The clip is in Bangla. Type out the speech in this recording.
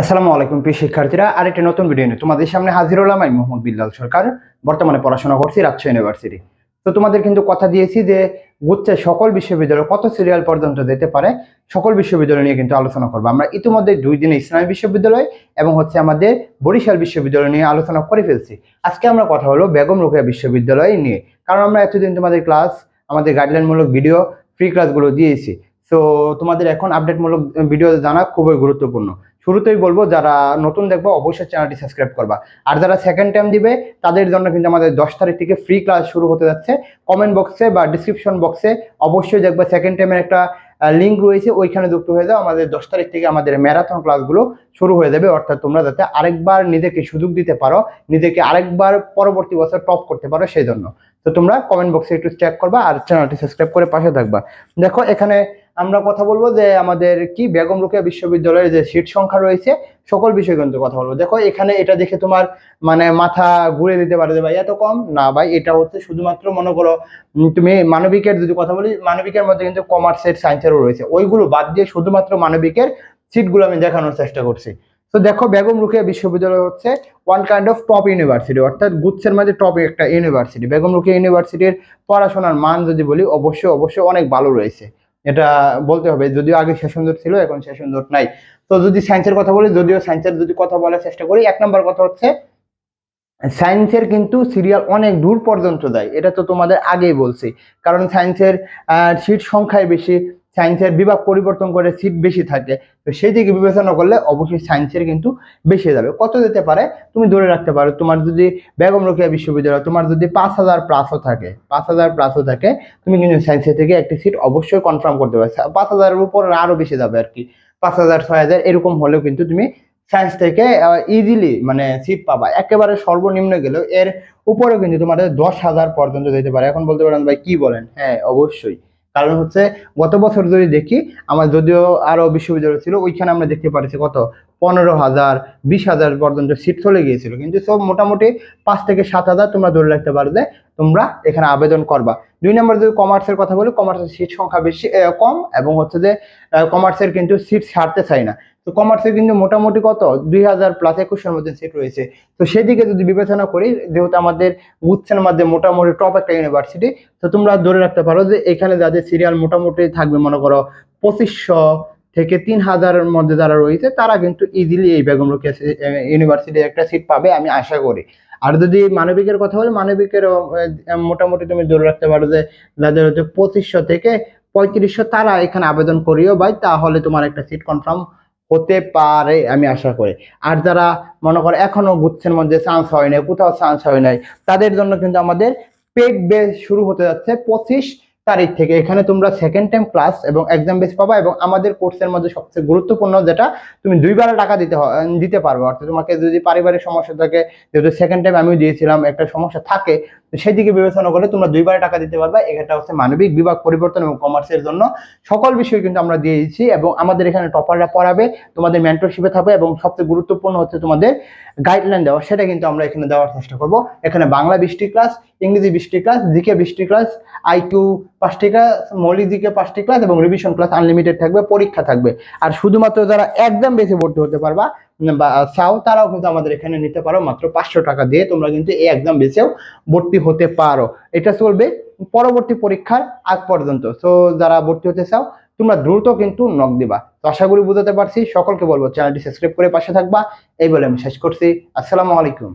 আসসালামু আলাইকুম, প্রিয় শিক্ষার্থীরা। আরেকটি নতুন ভিডিও নিয়ে তোমাদের সামনে হাজির হলাম আমি মোহাম্মদ বিল্লাল সরকার। বর্তমানে পড়াশোনা করছি রাজশাহী ইউনিভার্সিটি তো। তোমাদের কিন্তু কথা দিয়েছি যে গুচ্ছের সকল বিশ্ববিদ্যালয় কত সিরিয়াল পর্যন্ত যেতে পারে, সকল বিশ্ববিদ্যালয় নিয়ে কিন্তু আলোচনা করব। আমরা ইতিমধ্যে দুই দিনে ইসলামী বিশ্ববিদ্যালয় এবং হচ্ছে আমাদের বরিশাল বিশ্ববিদ্যালয় নিয়ে আলোচনা করে ফেলছি। আজকে আমরা কথা হলো বেগম রোকেয়া বিশ্ববিদ্যালয় নিয়ে। কারণ আমরা এতদিন তোমাদের ক্লাস আমাদের গাইডলাইনমূলক ভিডিও ফ্রি ক্লাসগুলো দিয়েছি। তো তোমাদের এখন আপডেটমূলক ভিডিও জানা খুবই গুরুত্বপূর্ণ। শুরুতেই বলব, যারা নতুন দেখব, অবশ্যই চ্যানেলটি সাবস্ক্রাইব করবা। আর যারা সেকেন্ড টাইম দিবে, তাদের জন্য কিন্তু আমাদের দশ তারিখ থেকে ফ্রি ক্লাস শুরু হতে যাচ্ছে। কমেন্ট বক্সে বা ডিসক্রিপশন বক্সে অবশ্যই দেখবে সেকেন্ড টাইমের একটা লিঙ্ক রয়েছে, ওইখানে যুক্ত হয়ে যাও। আমাদের দশ তারিখ থেকে আমাদের ম্যারাথন ক্লাসগুলো শুরু হয়ে যাবে। অর্থাৎ তোমরা যাতে আরেকবার নিজেকে সুযোগ দিতে পারো, নিজেকে আরেকবার পরবর্তী বছর টপ করতে পারো সেই জন্য। তো তোমরা কমেন্ট বক্সে একটু চেক করবা আর চ্যানেলটি সাবস্ক্রাইব করে পাশে থাকবা। দেখো, এখানে আমরা কথা বলব যে আমাদের কি বেগম রোকেয়া বিশ্ববিদ্যালয়ের যে সিট সংখ্যা রয়েছে, সকল বিষয় কিন্তু কথা বলব। দেখো, এখানে এটা দেখে তোমার মানে মাথা ঘুরে দিতে পারে যে ভাই, এত কম? না ভাই, এটা হচ্ছে শুধুমাত্র মনে করো তুমি মানবিকের যদি কথা বলি, মানবিকের মধ্যে কিন্তু কমার্সের সায়েন্সেরও রয়েছে। ওইগুলো বাদ দিয়ে শুধুমাত্র মানবিকের সিটগুলো আমি দেখানোর চেষ্টা করছি। তো দেখো, বেগম রোকেয়া বিশ্ববিদ্যালয় হচ্ছে one kind of top university অর্থাৎ গুচ্ছের মাঝে টপ একটা ইউনিভার্সিটি বেগম রোকেয়া ইউনিভার্সিটির পড়াশোনার মান যদি বলি, অবশ্যই অবশ্যই অনেক ভালো রয়েছে। এটা বলতে হবে, যদিও আগে সেশনজোট ছিল, এখন সেশনজোট নাই। তো যদি সায়েন্সের কথা বলি, যদিও সায়েন্সের যদি কথা বলার চেষ্টা করি, এক নম্বর কথা হচ্ছে, সায়েন্সের কিন্তু সিরিয়াল অনেক দূর পর্যন্ত দেয় এটা তো তোমাদের আগেই বলছি। কারণ সায়েন্সের সিট সংখ্যায় বেশি। সায়েন্সের বিভাগ পরিবর্তন করে সিট বেশি থাকে, তো সেই দিকে বিবেচনা করলে অবশ্যই সায়েন্সের কিন্তু বেশি যাবে। কত যেতে পারে? তুমি ধরে রাখতে পারো, তোমার যদি বেগম রোকেয়া বিশ্ববিদ্যালয়, তোমার যদি পাঁচ হাজার প্লাসও থাকে, পাঁচ হাজার প্লাসও থাকে, তুমি কিন্তু সায়েন্সের থেকে একটি সিট অবশ্যই কনফার্ম করতে পারবে পাঁচ হাজারের উপর আরও বেশি যাবে আর কি। পাঁচ হাজার, ছয় হাজার এরকম হলেও কিন্তু তুমি সায়েন্স থেকে ইজিলি মানে সিট পাবা। একেবারে সর্বনিম্ন গেলেও এর উপরেও কিন্তু তোমাদের দশ হাজার পর্যন্ত যেতে পারে। এখন বলতে পারেন ভাই, কি বলেন? হ্যাঁ অবশ্যই। কারণ হচ্ছে গত বছর যদি দেখি, আমার যদিও আরও বিশ্ববিদ্যালয় ছিল, ওইখানে আমরা দেখতে পাচ্ছি কত? পনেরো হাজার, বিশ হাজার পর্যন্ত সিট চলে গিয়েছিল। কিন্তু সব মোটামুটি পাঁচ থেকে সাত হাজার তোমরা ধরে রাখতে পারবে তোমরা এখানে আবেদন করবা। দুই নম্বর যদি কমার্সের কথা বলি কমার্সের সিট সংখ্যা বেশি কম এবং হচ্ছে যে কমার্সের কিন্তু সিট ছাড়তে চাই না। তো কমার্সের কিন্তু মোটামুটি কত? দুই হাজার প্লাস একুশের মধ্যে সিট রয়েছে। তো সেদিকে যদি বিবেচনা করি, যেহেতু আমাদের গুচ্ছের মধ্যে মোটামুটি টপ একটা ইউনিভার্সিটি তো তোমরা ধরে রাখতে পারো যে এখানে যাদের সিরিয়াল মোটামুটি থাকবে, মনে করো, পঁচিশশো থেকে তিন হাজারের মধ্যে যারা রয়েছে, তারা কিন্তু ইজিলি এই বেগম রোকেয়া ইউনিভার্সিটির একটা সিট পাবে, আমি আশা করি। আর যদি মানবিকের কথা বলি, মানবিকের মোটামুটি তুমি ধরে রাখতে পারো যে, যাদের হচ্ছে পঁচিশশো থেকে পঁয়ত্রিশশো তারা এখানে আবেদন করিও ভাই, তাহলে তোমার একটা সিট কনফার্ম হতে পারে, আমি আশা করি। আর যারা মনে করো এখনও গুচ্ছের মধ্যে চান্স হয় নাই, কোথাও চান্স হয় নাই, তাদের জন্য কিন্তু আমাদের পেড বেস শুরু হতে যাচ্ছে পঁচিশ তারিখ থেকে। এখানে তোমরা সেকেন্ড টাইম ক্লাস এবং এক্সাম বেস পাবা এবং আমাদের কোর্সের মধ্যে সবচেয়ে গুরুত্বপূর্ণ যেটা তুমি দুইবার টাকা দিতে দিতে পারবে। অর্থাৎ তোমাকে যদি পারিবারিক সমস্যা থাকে, যেহেতু সেকেন্ড টাইম আমিও দিয়েছিলাম, একটা সমস্যা থাকে তো সেদিকে বিবেচনা করে তোমরা দুইবার টাকা দিতে পারবে। এটা হচ্ছে মানবিক বিভাগ পরিবর্তন এবং কমার্সের জন্য সকল বিষয় কিন্তু আমরা দিয়ে দিচ্ছি এবং আমাদের এখানে টপাররা পড়াবে, তোমাদের মেন্টরশিপে থাকবে এবং সবচেয়ে গুরুত্বপূর্ণ হচ্ছে তোমাদের গাইডলাইন দেওয়া, সেটা কিন্তু আমরা এখানে দেওয়ার চেষ্টা করব। এখানে বাংলা বিশটি ক্লাস ইংরেজি বিশটি ক্লাস জিকে বিশটি ক্লাস আইকিউ পাঁচটি ক্লাস মৌলিক দিকে পাঁচটি ক্লাস এবং রিভিশন ক্লাস আনলিমিটেড থাকবে, পরীক্ষা থাকবে। আর শুধুমাত্র যারা একদম বেশি ভর্তি হতে পারবা বা চাও তারাও কিন্তু আমাদের এখানে নিতে পারো, মাত্র পাঁচশো টাকা দিয়ে তোমরা কিন্তু এই একদম বেসেও ভর্তি হতে পারো। এটা চলবে পরবর্তী পরীক্ষার আগ পর্যন্ত। সো যারা ভর্তি হতে চাও, তোমরা দ্রুত কিন্তু নক দিবা। তো আশা করি বুঝাতে পারছি, সকলকে বলব চ্যানেলটি সাবস্ক্রাইব করে পাশে থাকবা। এই বলে আমি শেষ করছি। আসসালামু আলাইকুম।